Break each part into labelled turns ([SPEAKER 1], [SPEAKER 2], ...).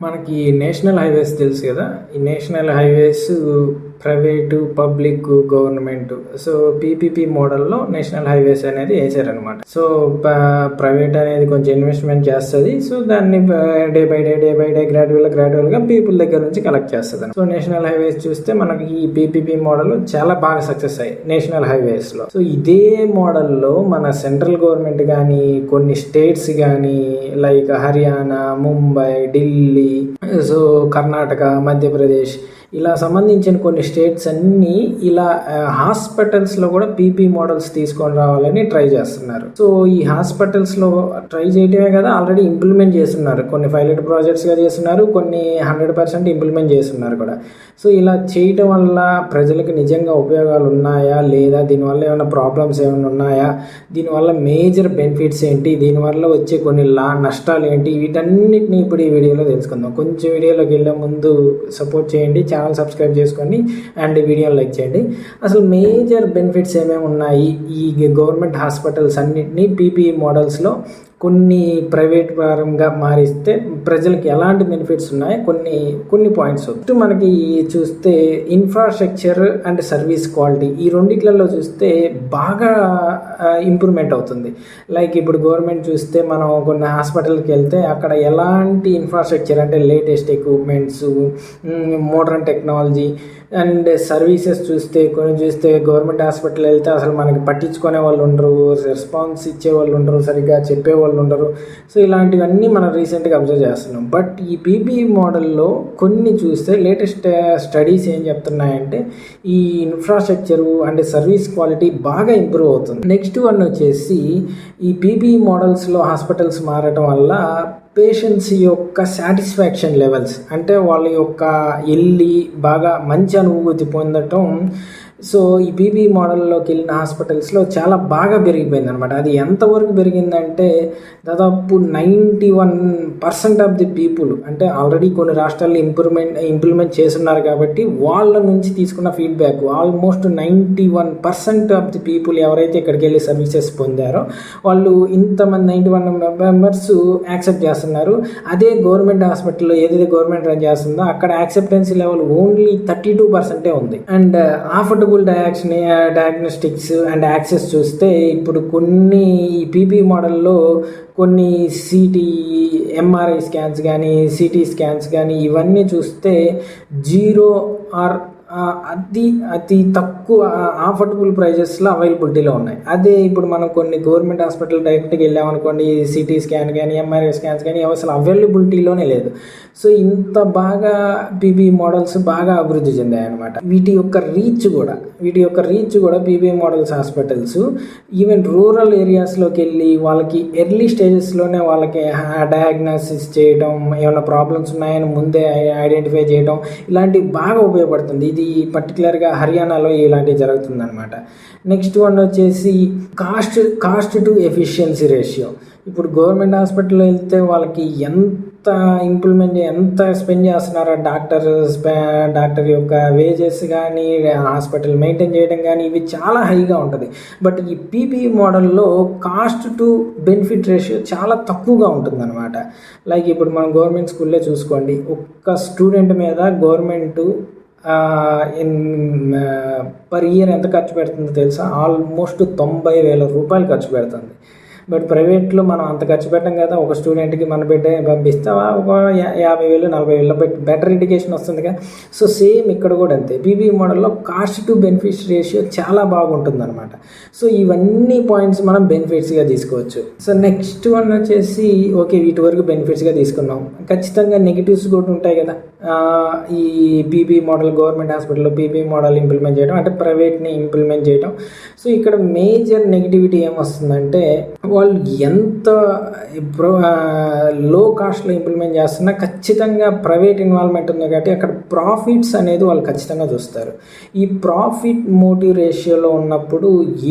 [SPEAKER 1] మనకి national highways తెలుసు కదా? ఈ national highways private public government. So PPP మోడల్లో నేషనల్ హైవేస్ అనేది వేసారనమాట సో ప్రైవేట్ అనేది కొంచెం ఇన్వెస్ట్మెంట్ చేస్తుంది. సో దాన్ని day by day day by day gradual గ్రాడ్యువల్గా పీపుల్ దగ్గర నుంచి కలెక్ట్ చేస్తుంది సో నేషనల్ హైవేస్ చూస్తే మనకి ఈ పీపీపీ మోడల్ చాలా బాగా సక్సెస్ అయ్యాయి నేషనల్ హైవేస్లో సో ఇదే మోడల్లో మన సెంట్రల్ గవర్నమెంట్ కానీ కొన్ని స్టేట్స్ కానీ లైక్ హర్యానా ముంబై ఢిల్లీ సో కర్ణాటక మధ్యప్రదేశ్ ఇలా సంబంధించిన కొన్ని స్టేట్స్ అన్నీ ఇలా హాస్పిటల్స్లో కూడా పీపీ మోడల్స్ తీసుకొని రావాలని ట్రై చేస్తున్నారు. సో ఈ హాస్పిటల్స్లో ట్రై చేయటమే కదా ఆల్రెడీ ఇంప్లిమెంట్ చేస్తున్నారు. కొన్ని పైలట్ ప్రాజెక్ట్స్గా చేస్తున్నారు కొన్ని హండ్రెడ్ పర్సెంట్ ఇంప్లిమెంట్ చేస్తున్నారు కూడా. సో ఇలా చేయటం వల్ల ప్రజలకు నిజంగా ఉపయోగాలు ఉన్నాయా లేదా దీనివల్ల ఏమైనా ప్రాబ్లమ్స్ ఏమైనా ఉన్నాయా దీనివల్ల మేజర్ బెనిఫిట్స్ ఏంటి దీనివల్ల వచ్చే కొన్ని లా నష్టాలు ఏంటి వీటన్నిటిని ఇప్పుడు ఈ వీడియోలో తెలుసుకుందాం. కొంచెం వీడియోలోకి వెళ్ళే ముందు సపోర్ట్ చేయండి. ఛానల్ సబ్స్క్రైబ్ చేసుకోండి అండ్ వీడియో లైక్ చేయండి. అసలు మేజర్ బెనిఫిట్స్ ఏమేమి ఉన్నాయి? ఈ గవర్నమెంట్ హాస్పిటల్స్ అన్నింటినీ పీపీఈ మోడల్స్లో కొన్ని ప్రైవేట్ పరంగా మారిస్తే ప్రజలకి ఎలాంటి బెనిఫిట్స్ ఉన్నాయి కొన్ని కొన్ని పాయింట్స్ ఫస్ట్ మనకి చూస్తే ఇన్ఫ్రాస్ట్రక్చర్ అండ్ సర్వీస్ క్వాలిటీ ఈ రెండిట్లలో చూస్తే బాగా ఇంప్రూవ్మెంట్ అవుతుంది. లైక్ ఇప్పుడు గవర్నమెంట్ చూస్తే మనం కొన్ని హాస్పిటల్కి వెళ్తే అక్కడ ఎలాంటి ఇన్ఫ్రాస్ట్రక్చర్ అంటే latest equipments modern technology and services చూస్తే కొన్ని చూస్తే గవర్నమెంట్ హాస్పిటల్ వెళ్తే అసలు మనకి పట్టించుకునే వాళ్ళు ఉండరు రెస్పాన్స్ ఇచ్చే వాళ్ళు ఉండరు సరిగ్గా చెప్పేవాళ్ళు వాళ్ళు ఉండరు. సో ఇలాంటివన్నీ మనం రీసెంట్గా అబ్జర్వ్ చేస్తున్నాం. బట్ ఈ పీపీఈ మోడల్లో కొన్ని చూస్తే లేటెస్ట్ స్టడీస్ ఏం చెప్తున్నాయంటే ఈ ఇన్ఫ్రాస్ట్రక్చరు అండ్ సర్వీస్ క్వాలిటీ బాగా ఇంప్రూవ్ అవుతుంది. నెక్స్ట్ వన్ వచ్చేసి ఈ పీపీఈ మోడల్స్లో హాస్పిటల్స్ మారటం వల్ల పేషెంట్స్ యొక్క సాటిస్ఫాక్షన్ లెవెల్స్ అంటే వాళ్ళ యొక్క వెళ్ళి బాగా మంచి అనుభూతి పొందటం సో ఈ పీపీ మోడల్లోకి వెళ్ళిన హాస్పిటల్స్లో చాలా బాగా పెరిగిపోయింది అనమాట అది ఎంతవరకు పెరిగిందంటే దాదాపు ninety one percent of the people అంటే ఆల్రెడీ కొన్ని రాష్ట్రాల్లో ఇంప్రూవ్మెంట్ ఇంప్లిమెంట్ చేస్తున్నారు కాబట్టి వాళ్ళ నుంచి తీసుకున్న feedback almost ninety one percent of the people ఎవరైతే ఇక్కడికి వెళ్ళి సర్వీసెస్ పొందారో వాళ్ళు ఇంతమంది నైంటీ వన్ మెంబర్స్ యాక్సెప్ట్ చేస్తున్నారు. అదే గవర్నమెంట్ హాస్పిటల్లో ఏదైతే గవర్నమెంట్ రన్ చేస్తుందో అక్కడ acceptance level only thirty two పర్సెంటే ఉంది. అండ్ ఆఫర్టబుల్ డయాక్షన్ డయాగ్నోస్టిక్స్ అండ్ యాక్సెస్ చూస్తే ఇప్పుడు కొన్ని ఈ పీపీ మోడల్లో కొన్ని సిటీ ఎంఆర్ఐ స్కాన్స్ కానీ సిటీ స్కాన్స్ కానీ ఇవన్నీ చూస్తే జీరో ఆర్ అతి అతి తక్కువ ఆఫర్డబుల్ ప్రైజెస్లో అవైలబిలిటీలో ఉన్నాయి. అదే ఇప్పుడు మనం కొన్ని గవర్నమెంట్ హాస్పిటల్ డైరెక్ట్గా వెళ్ళామనుకోండి సిటీ స్కాన్ కానీ ఎంఆర్ఐ స్కాన్స్ కానీ అసలు అవైలబిలిటీలోనే లేదు. సో ఇంత బాగా పీబీ మోడల్స్ బాగా అభివృద్ధి చెందాయి అనమాట వీటి యొక్క రీచ్ కూడా వీటి యొక్క రీచ్ కూడా PB models hospitals even rural ఏరియాస్లోకి వెళ్ళి వాళ్ళకి ఎర్లీ స్టేజెస్లోనే వాళ్ళకి డయాగ్నోసిస్ చేయడం ఏమైనా ప్రాబ్లమ్స్ ఉన్నాయని ముందే ఐడెంటిఫై చేయడం ఇలాంటివి బాగా ఉపయోగపడుతుంది. ఇది పర్టికులర్గా హర్యానాలో ఇలాంటివి జరుగుతుందనమాట నెక్స్ట్ వన్ వచ్చేసి cost cost to efficiency ratio. ఇప్పుడు గవర్నమెంట్ హాస్పిటల్లో వెళ్తే వాళ్ళకి ఎంత ఇంప్లిమెంట్ ఎంత స్పెండ్ చేస్తున్నారో డాక్టర్ డాక్టర్ యొక్క వేజెస్ కానీ హాస్పిటల్ మెయింటైన్ చేయడం కానీ ఇవి చాలా హైగా ఉంటుంది. బట్ ఈ పీపీ మోడల్లో కాస్ట్ టు బెనిఫిట్ రేషియో చాలా తక్కువగా ఉంటుంది అనమాట లైక్ ఇప్పుడు మనం గవర్నమెంట్ స్కూల్లో చూసుకోండి ఒక్క స్టూడెంట్ మీద గవర్నమెంట్ ఇన్ పర్ ఇయర్ ఎంత ఖర్చు పెడుతుందో తెలుసా? ఆల్మోస్ట్ తొంభై వేల రూపాయలు ఖర్చు పెడుతుంది. బట్ ప్రైవేట్లో మనం అంత ఖర్చు పెట్టాం కదా. ఒక స్టూడెంట్కి మన బిడ్డ పంపిస్తావా? ఒక యాభై వేలు నలభై వేలు బట్ బెటర్ ఎడ్యుకేషన్ వస్తుంది కదా. సో సేమ్ ఇక్కడ కూడా అంతే. బీబీ మోడల్లో కాస్ట్ టు బెనిఫిట్స్ రేషియో చాలా బాగుంటుంది అనమాట సో ఇవన్నీ పాయింట్స్ మనం బెనిఫిట్స్గా తీసుకోవచ్చు. సో నెక్స్ట్ వన్ వచ్చేసి ఓకే వీటి వరకు బెనిఫిట్స్గా తీసుకున్నాం. ఖచ్చితంగా నెగిటివ్స్ కూడా ఉంటాయి కదా. ఈ బీబీ మోడల్ గవర్నమెంట్ హాస్పిటల్లో బీబీ మోడల్ ఇంప్లిమెంట్ చేయడం అంటే ప్రైవేట్ని ఇంప్లిమెంట్ చేయడం. సో ఇక్కడ మేజర్ నెగిటివిటీ ఏమొస్తుందంటే వాళ్ళు ఎంత లో కాస్ట్లో ఇంప్లిమెంట్ చేస్తున్నా ఖచ్చితంగా ప్రైవేట్ ఇన్వాల్వ్మెంట్ ఉంది కాబట్టి అక్కడ ప్రాఫిట్స్ అనేది వాళ్ళు ఖచ్చితంగా చూస్తారు. ఈ ప్రాఫిట్ మోటివ్ రేషియోలో ఉన్నప్పుడు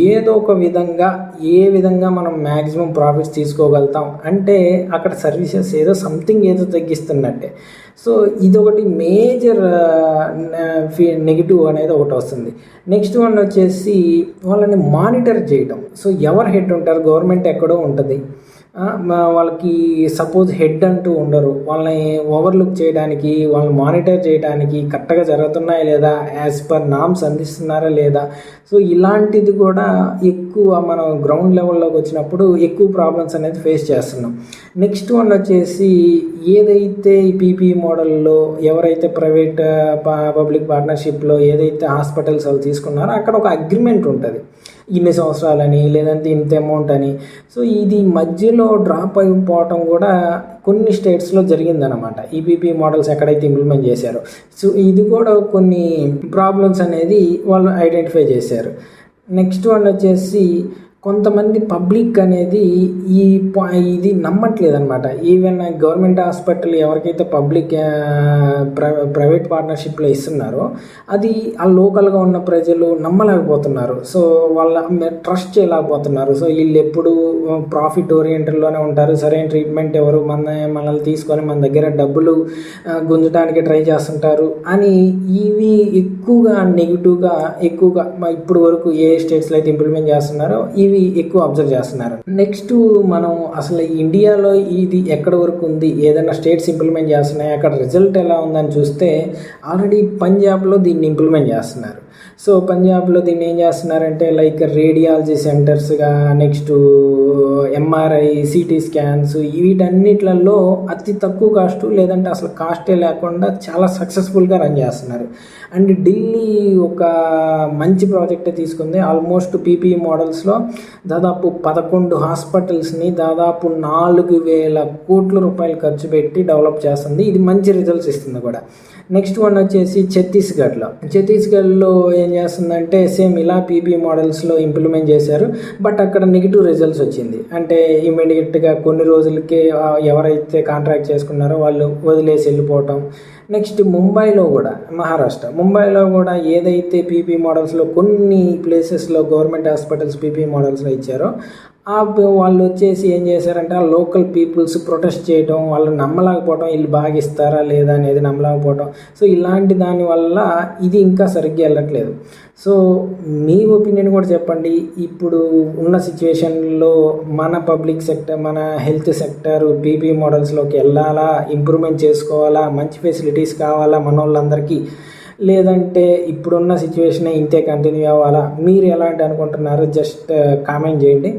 [SPEAKER 1] ఏదో ఒక విధంగా ఏ విధంగా మనం మ్యాక్సిమం ప్రాఫిట్స్ తీసుకోగలుగుతాం అంటే అక్కడ సర్వీసెస్ ఏదో సంథింగ్ ఏదో తగ్గిస్తున్నట్టే. సో ఇది ఒకటి మేజర్ నెగిటివ్ అనేది ఒకటి వస్తుంది. నెక్స్ట్ వన్ వచ్చేసి వాళ్ళని మానిటర్ చేయడం సో ఎవరు హెడ్ ఉంటారు? గవర్నమెంట్ ఎక్కడో ఉంటుంది. వాళ్ళకి సపోజ్ హెడ్ అంటూ ఉండరు. వాళ్ళని ఓవర్లుక్ చేయడానికి వాళ్ళని మానిటర్ చేయడానికి కరెక్ట్గా జరుగుతున్నాయా లేదా యాజ్ పర్ నామ్స్ అందిస్తున్నారా లేదా? సో ఇలాంటిది కూడా ఎక్కువ మనం గ్రౌండ్ లెవెల్లోకి వచ్చినప్పుడు ఎక్కువ ప్రాబ్లమ్స్ అనేది ఫేస్ చేస్తున్నాం. నెక్స్ట్ వన్ వచ్చేసి ఏదైతే ఈ పీపీ మోడల్లో ఎవరైతే ప్రైవేట్ పబ్లిక్ పార్ట్నర్షిప్లో ఏదైతే హాస్పిటల్స్ వాళ్ళు తీసుకున్నారో అక్కడ ఒక అగ్రిమెంట్ ఉంటుంది. ఇన్ని సంవత్సరాలని లేదంటే ఇంత అమౌంట్ అని. సో ఇది మధ్యలో డ్రాప్ అయిపోవటం కూడా కొన్ని స్టేట్స్లో జరిగిందనమాట ఈపీపీ మోడల్స్ ఎక్కడైతే ఇంప్లిమెంట్ చేశారో. సో ఇది కూడా కొన్ని ప్రాబ్లమ్స్ అనేది వాళ్ళు ఐడెంటిఫై చేశారు. నెక్స్ట్ వన్ వచ్చేసి కొంతమంది పబ్లిక్ అనేది ఈ ఇది నమ్మట్లేదు అనమాట ఈవెన్ గవర్నమెంట్ హాస్పిటల్ ఎవరికైతే పబ్లిక్ ప్రైవేట్ పార్ట్నర్షిప్లో ఇస్తున్నారో అది ఆ లోకల్గా ఉన్న ప్రజలు నమ్మలేకపోతున్నారు. సో వాళ్ళ ట్రస్ట్ చేయలేకపోతున్నారు. సో వీళ్ళు ఎప్పుడు ప్రాఫిట్ ఓరియంటెడ్లోనే ఉంటారు. సరైన ట్రీట్మెంట్ ఎవరు మన మనల్ని తీసుకొని మన దగ్గర డబ్బులు గుంజడానికి ట్రై చేస్తుంటారు అని ఇవి ఎక్కువగా నెగిటివ్గా ఎక్కువగా మ- ఇప్పుడు వరకు ఏ స్టేట్స్లో అయితే ఇంప్లిమెంట్ చేస్తున్నారో ఇవి ఎక్కువ అబ్జర్వ్ చేస్తున్నారు. నెక్స్ట్ మనం అసలు ఇండియాలో ఇది ఎక్కడ వరకు ఉంది? ఏదైనా స్టేట్స్ ఇంప్లిమెంట్ చేస్తున్నాయి? అక్కడ రిజల్ట్ ఎలా ఉందని చూస్తే ఆల్రెడీ పంజాబ్లో దీన్ని ఇంప్లిమెంట్ చేస్తున్నారు. సో పంజాబ్లో దీన్ని ఏం చేస్తున్నారంటే లైక్ రేడియాలజీ సెంటర్స్గా నెక్స్ట్ ఎంఆర్ఐ సిటీ స్కాన్స్ వీటన్నిట్లలో అతి తక్కువ కాస్ట్ లేదంటే అసలు కాస్టే లేకుండా చాలా సక్సెస్ఫుల్గా రన్ చేస్తున్నారు. అండ్ ఢిల్లీ ఒక మంచి ప్రాజెక్ట్ తీసుకుంది. ఆల్మోస్ట్ పీపీ మోడల్స్లో దాదాపు పదకొండు హాస్పిటల్స్ని దాదాపు నాలుగు వేల కోట్ల రూపాయలు ఖర్చు పెట్టి డెవలప్ చేస్తుంది. ఇది మంచి రిజల్ట్స్ ఇస్తుంది కూడా. నెక్స్ట్ వన్ వచ్చేసి ఛత్తీస్గఢ్లో. ఛత్తీస్గఢ్లో ఏం చేస్తుందంటే సేమ్ ఇలా పీపీ మోడల్స్లో ఇంప్లిమెంట్ చేశారు. బట్ అక్కడ నెగిటివ్ రిజల్ట్స్ వచ్చింది. అంటే ఇమీడియట్గా కొన్ని రోజులకే ఎవరైతే కాంట్రాక్ట్ చేసుకున్నారో వాళ్ళు వదిలేసి వెళ్ళిపోవటం. నెక్స్ట్ ముంబైలో కూడా మహారాష్ట్ర. ముంబైలో కూడా ఏదైతే పీపీ మోడల్స్లో కొన్ని ప్లేసెస్లో గవర్నమెంట్ హాస్పిటల్స్ పీపీ మోడల్స్లో ఇచ్చారో వాళ్ళు వచ్చేసి ఏం చేశారంటే ఆ లోకల్ పీపుల్స్ ప్రొటెస్ట్ చేయడం వాళ్ళు నమ్మలేకపోవడం వీళ్ళు బాగా ఇస్తారా లేదా అనేది నమ్మలేకపోవడం సో ఇలాంటి దాని వల్ల ఇది ఇంకా సరిగ్గా వెళ్ళట్లేదు. సో మీ ఒపీనియన్ కూడా చెప్పండి. ఇప్పుడు ఉన్న సిచ్యువేషన్లో మన పబ్లిక్ సెక్టర్ మన హెల్త్ సెక్టర్ బీపీ మోడల్స్లోకి వెళ్ళాలా? ఇంప్రూవ్మెంట్ చేసుకోవాలా? మంచి ఫెసిలిటీస్ కావాలా మన వాళ్ళందరికీ లేదంటే ఇప్పుడున్న సిచ్యువేషన్ ఇంతే కంటిన్యూ అవ్వాలా? మీరు ఎలాంటి అనుకుంటున్నారో జస్ట్ కామెంట్ చేయండి.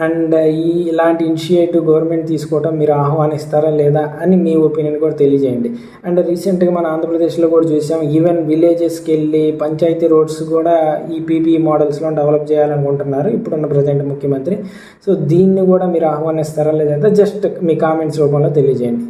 [SPEAKER 1] అండ్ ఈ ఇలాంటి ఇనిషియేటివ్ గవర్నమెంట్ తీసుకోవటం మీరు ఆహ్వానిస్తారా లేదా అని మీ ఒపీనియన్ కూడా తెలియజేయండి. అండ్ రీసెంట్గా మన ఆంధ్రప్రదేశ్లో కూడా చూసాం ఈవెన్ విలేజెస్కి వెళ్ళి పంచాయతీ రోడ్స్ కూడా ఈ పీపీ మోడల్స్లో డెవలప్ చేయాలనుకుంటున్నారు ఇప్పుడున్న ప్రజెంట్ ముఖ్యమంత్రి. సో దీన్ని కూడా మీరు ఆహ్వానిస్తారా లేదా జస్ట్ మీ కామెంట్స్ రూపంలో తెలియజేయండి.